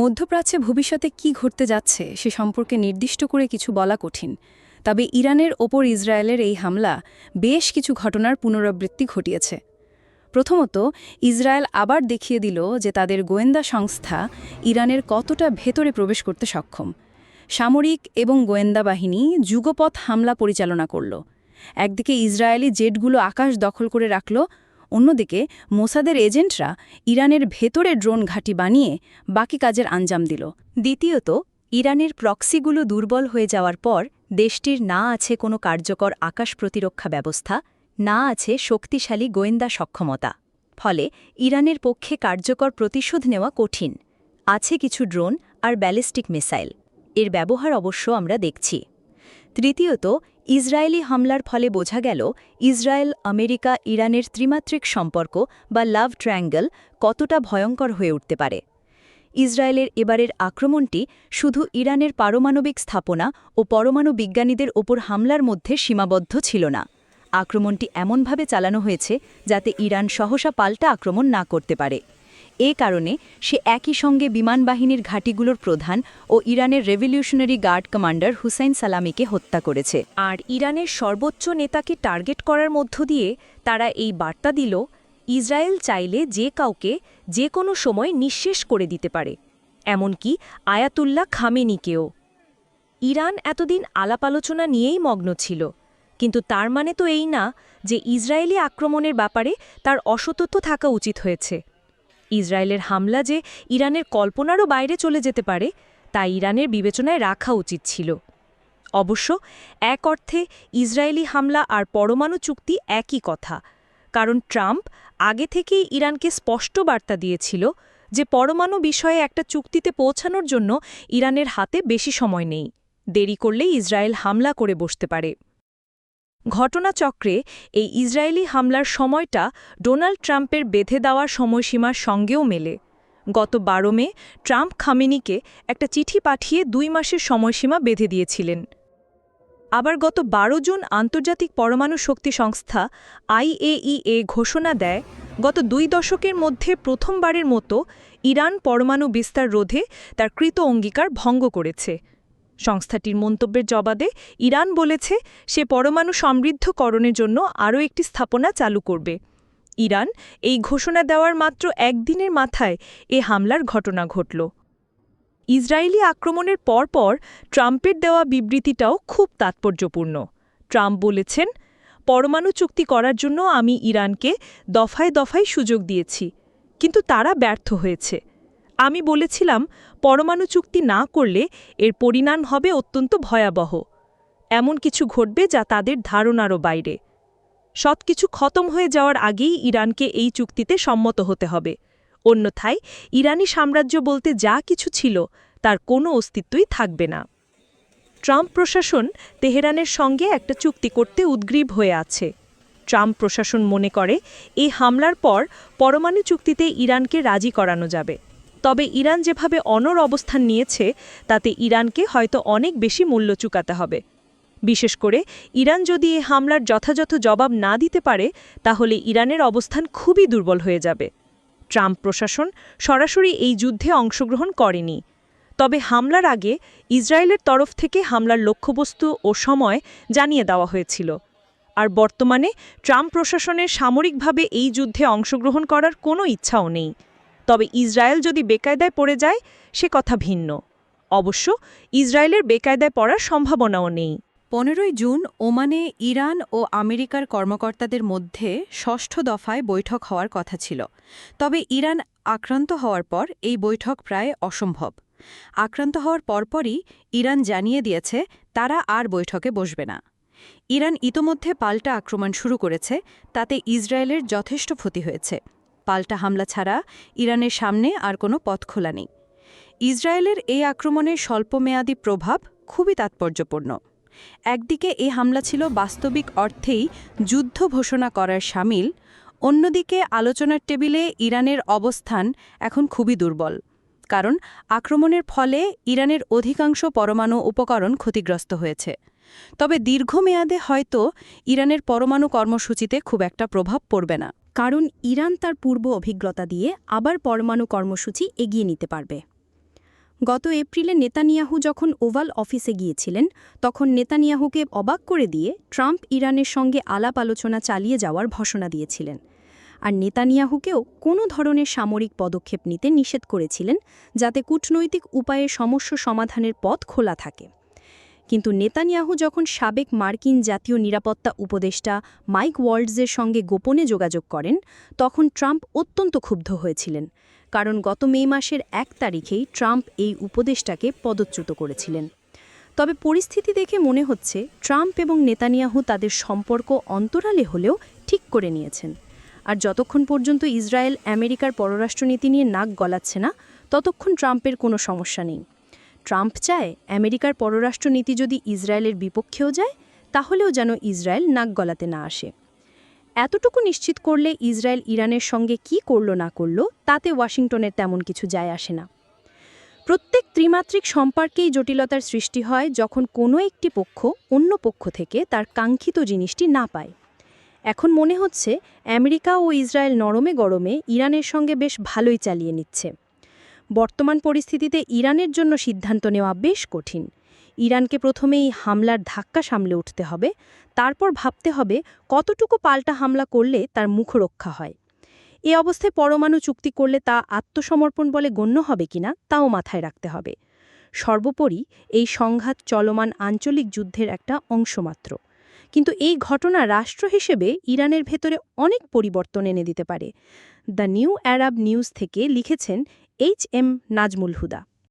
মধ্যপ্রাচ্যে ভবিষ্যতে কি ঘটতে যাচ্ছে সে সম্পর্কে নির্দিষ্ট করে কিছু বলা কঠিন। তবে ইরানের ওপর ইসরায়েলের এই হামলা বেশ কিছু ঘটনার পুনরাবৃত্তি ঘটিয়েছে। প্রথমত, ইসরায়েল আবার দেখিয়ে দিল যে তাদের গোয়েন্দা সংস্থা ইরানের কতটা ভেতরে প্রবেশ করতে সক্ষম। সামরিক এবং গোয়েন্দা বাহিনী যুগপথ হামলা পরিচালনা করল। একদিকে ইসরায়েলি জেটগুলো আকাশ দখল করে রাখল অন্যদিকে মোসাদের এজেন্টরা ইরানের ভেতরে ড্রোন ঘাঁটি বানিয়ে বাকি কাজের আঞ্জাম দিল। দ্বিতীয়ত, ইরানের প্রক্সিগুলো দুর্বল হয়ে যাওয়ার পর দেশটির না আছে কোনো কার্যকর আকাশ প্রতিরক্ষা ব্যবস্থা, না আছে শক্তিশালী গোয়েন্দা সক্ষমতা। ফলে ইরানের পক্ষে কার্যকর প্রতিশোধ নেওয়া কঠিন। আছে কিছু ড্রোন আর ব্যালিস্টিক মিসাইল। এর ব্যবহার অবশ্য আমরা দেখছি। তৃতীয়ত ইসরায়েলি হামলার ফলে বোঝা গেল, ইসরায়েল, আমেরিকা, ইরানের ত্রিমাত্রিক সম্পর্ক বা লাভ ট্রায়াঙ্গল কতটা ভয়ঙ্কর হয়ে উঠতে পারে। ইসরায়েলের এবারের আক্রমণটি শুধু ইরানের পারমাণবিক স্থাপনা ও পরমাণু বিজ্ঞানীদের ওপর হামলার মধ্যে সীমাবদ্ধ ছিল না। আক্রমণটি এমনভাবে চালানো হয়েছে যাতে ইরান সহসা পাল্টা আক্রমণ না করতে পারে। এ কারণে সে একই সঙ্গে বিমান বাহিনীর ঘাঁটিগুলোর প্রধান ও ইরানের রেভলিউশনারি গার্ড কমান্ডার হুসাইন সালামিকে হত্যা করেছে। আর ইরানের সর্বোচ্চ নেতাকে টার্গেট করার মধ্য দিয়ে তারা এই বার্তা দিল, ইসরায়েল চাইলে যে কাউকে যে কোনো সময় নিঃশেষ করে দিতে পারে। এমনকি আয়াতুল্লাহ খামেনিকেও। ইরান এতদিন আলাপ আলোচনা নিয়েই মগ্ন ছিল, কিন্তু তার মানে তো এই না যে ইসরায়েলি আক্রমণের ব্যাপারে তার অসতত্ব থাকা উচিত হয়েছে। ইসরায়েলের হামলা যে ইরানের কল্পনারও বাইরে চলে যেতে পারে, তা ইরানের বিবেচনায় রাখা উচিত ছিল। অবশ্য এক অর্থে ইসরায়েলি হামলা আর পরমাণু চুক্তি একই কথা, কারণ ট্রাম্প আগে থেকেই ইরানকে স্পষ্ট বার্তা দিয়েছিল যে পরমাণু বিষয়ে একটা চুক্তিতে পৌঁছানোর জন্য ইরানের হাতে বেশি সময় নেই। দেরি করলেই ইসরায়েল হামলা করে বসতে পারে। ঘটনাচক্রে এই ইসরায়েলি হামলার সময়টা ডোনাল্ড ট্রাম্পের বেঁধে দেওয়ার সময়সীমার সঙ্গেও মেলে। গত বারো মে, ট্রাম্প খামেনিকে একটা চিঠি পাঠিয়ে দুই মাসের সময়সীমা বেঁধে দিয়েছিলেন। আবার গত বারো জুন আন্তর্জাতিক পরমাণু শক্তি সংস্থা আইএইএ ঘোষণা দেয়, গত দুই দশকের মধ্যে প্রথমবারের মতো ইরান পরমাণু বিস্তার রোধে তার কৃত অঙ্গীকার ভঙ্গ করেছে। সংস্থাটির মন্তব্যের জবাবে ইরান বলেছে, সে পরমাণু সমৃদ্ধকরণের জন্য আরও একটি স্থাপনা চালু করবে। ইরান এই ঘোষণা দেওয়ার মাত্র একদিনের মাথায় এ হামলার ঘটনা ঘটল। ইসরায়েলি আক্রমণের পরপর ট্রাম্পের দেওয়া বিবৃতিটাও খুব তাৎপর্যপূর্ণ। ট্রাম্প বলেছেন, পরমাণু চুক্তি করার জন্য আমি ইরানকে দফায় দফায় সুযোগ দিয়েছি, কিন্তু তারা ব্যর্থ হয়েছে। আমি বলেছিলাম, পরমাণু চুক্তি না করলে এর পরিণাম হবে অত্যন্ত ভয়াবহ। এমন কিছু ঘটবে যা তাদের ধারণারও বাইরে। সবকিছু খতম হয়ে যাওয়ার আগেই ইরানকে এই চুক্তিতে সম্মত হতে হবে। অন্যথায়, ইরানি সাম্রাজ্য বলতে যা কিছু ছিল, তার কোনো অস্তিত্বই থাকবে না। ট্রাম্প প্রশাসন তেহরানের সঙ্গে একটা চুক্তি করতে উদ্গ্রীব হয়ে আছে। ট্রাম্প প্রশাসন মনে করে এই হামলার পর পরমাণু চুক্তিতে ইরানকে রাজি করানো যাবে। তবে ইরান যেভাবে অনর অবস্থান নিয়েছে, তাতে ইরানকে হয়তো অনেক বেশি মূল্য চুকাতে হবে। বিশেষ করে, ইরান যদি এ হামলার যথাযথ জবাব না দিতে পারে, তাহলে ইরানের অবস্থান খুবই দুর্বল হয়ে যাবে। ট্রাম্প প্রশাসন সরাসরি এই যুদ্ধে অংশগ্রহণ করেনি। তবে হামলার আগে ইসরায়েলের তরফ থেকে হামলার লক্ষ্যবস্তু ও সময় জানিয়ে দেওয়া হয়েছিল। আর বর্তমানে ট্রাম্প প্রশাসনের সামরিকভাবে এই যুদ্ধে অংশগ্রহণ করার কোনো ইচ্ছাও নেই। তবে ইসরায়েল যদি বেকায়দায় পড়ে যায়, সে কথা ভিন্ন। অবশ্য ইসরায়েলের বেকায়দায় পড়ার সম্ভাবনাও নেই। পনেরোই জুন ওমানে ইরান ও আমেরিকার কর্মকর্তাদের মধ্যে ষষ্ঠ দফায় বৈঠক হওয়ার কথা ছিল। তবে ইরান আক্রান্ত হওয়ার পর এই বৈঠক প্রায় অসম্ভব। আক্রান্ত হওয়ার পরপরই ইরান জানিয়ে দিয়েছে, তারা আর বৈঠকে বসবে না। ইরান ইতোমধ্যে পাল্টা আক্রমণ শুরু করেছে, তাতে ইসরায়েলের যথেষ্ট ক্ষতি হয়েছে। পাল্টা হামলা ছাড়া ইরানের সামনে আর কোনো পথ খোলা নেই। ইসরায়েলের এই আক্রমণের স্বল্পমেয়াদী প্রভাব খুবই তাৎপর্যপূর্ণ। একদিকে এ হামলা ছিল বাস্তবিক অর্থেই যুদ্ধ ঘোষণা করার সামিল, অন্যদিকে আলোচনার টেবিলে ইরানের অবস্থান এখন খুবই দুর্বল, কারণ আক্রমণের ফলে ইরানের অধিকাংশ পরমাণু উপকরণ ক্ষতিগ্রস্ত হয়েছে। তবে দীর্ঘমেয়াদে হয়তো ইরানের পরমাণু কর্মসূচিতে খুব একটা প্রভাব পড়বে না। কারণ ইরান তার পূর্ব অভিজ্ঞতা দিয়ে আবার পরমাণু কর্মসূচি এগিয়ে নিতে পারবে। গত এপ্রিলে নেতানিয়াহু যখন ওভাল অফিসে গিয়েছিলেন, তখন নেতানিয়াহুকে অবাক করে দিয়ে ট্রাম্প ইরানের সঙ্গে আলাপ আলোচনা চালিয়ে যাওয়ার ঘোষণা দিয়েছিলেন। আর নেতানিয়াহুকেও কোনো ধরনের সামরিক পদক্ষেপ নিতে নিষেধ করেছিলেন, যাতে কূটনৈতিক উপায়ে সমস্যা সমাধানের পথ খোলা থাকে। কিন্তু নেতানিয়াহু যখন সাবেক মার্কিন জাতীয় নিরাপত্তা উপদেষ্টা মাইক ওয়ার্ল্ডসের সঙ্গে গোপনে যোগাযোগ করেন, তখন ট্রাম্প অত্যন্ত ক্ষুব্ধ হয়েছিলেন। কারণ গত মে মাসের এক তারিখেই ট্রাম্প এই উপদেষ্টাকে পদচ্যুত করেছিলেন। তবে পরিস্থিতি দেখে মনে হচ্ছে ট্রাম্প এবং নেতানিয়াহু তাদের সম্পর্ক অন্তরালে হলেও ঠিক করে নিয়েছেন। আর যতক্ষণ পর্যন্ত ইসরায়েল আমেরিকার পররাষ্ট্রনীতি নিয়ে নাক গলাচ্ছে না, ততক্ষণ ট্রাম্পের কোনো সমস্যা নেই। ট্রাম্প চায় আমেরিকার পররাষ্ট্রনীতি যদি ইসরায়েলের বিপক্ষেও যায়, তাহলেও যেন ইসরায়েল নাক গলাতে না আসে। এতটুকু নিশ্চিত করলে ইসরায়েল ইরানের সঙ্গে কি করল না করল, তাতে ওয়াশিংটনের তেমন কিছু যায় আসে না। প্রত্যেক ত্রিমাত্রিক সম্পর্কেই জটিলতার সৃষ্টি হয় যখন কোনো একটি পক্ষ অন্য পক্ষ থেকে তার কাঙ্ক্ষিত জিনিসটি না পায়। এখন মনে হচ্ছে আমেরিকা ও ইসরায়েল নরমে গরমে ইরানের সঙ্গে বেশ ভালোই চালিয়ে নিচ্ছে। বর্তমান পরিস্থিতিতে ইরানের জন্য সিদ্ধান্ত নেওয়া বেশ কঠিন। ইরানকে প্রথমেই হামলার ধাক্কা সামলে উঠতে হবে, তারপর ভাবতে হবে কতটুকু পাল্টা হামলা করলে তার মুখরক্ষা হয়। এ অবস্থায় পরমাণু চুক্তি করলে তা আত্মসমর্পণ বলে গণ্য হবে কিনা তাও মাথায় রাখতে হবে। সর্বোপরি এই সংঘাত চলমান আঞ্চলিক যুদ্ধের একটা অংশমাত্র। কিন্তু এই ঘটনা রাষ্ট্র হিসেবে ইরানের ভেতরে অনেক পরিবর্তন এনে দিতে পারে। দ্য নিউ অ্যারাব নিউজ থেকে লিখেছেন এইচ এম নাজমুল হুদা।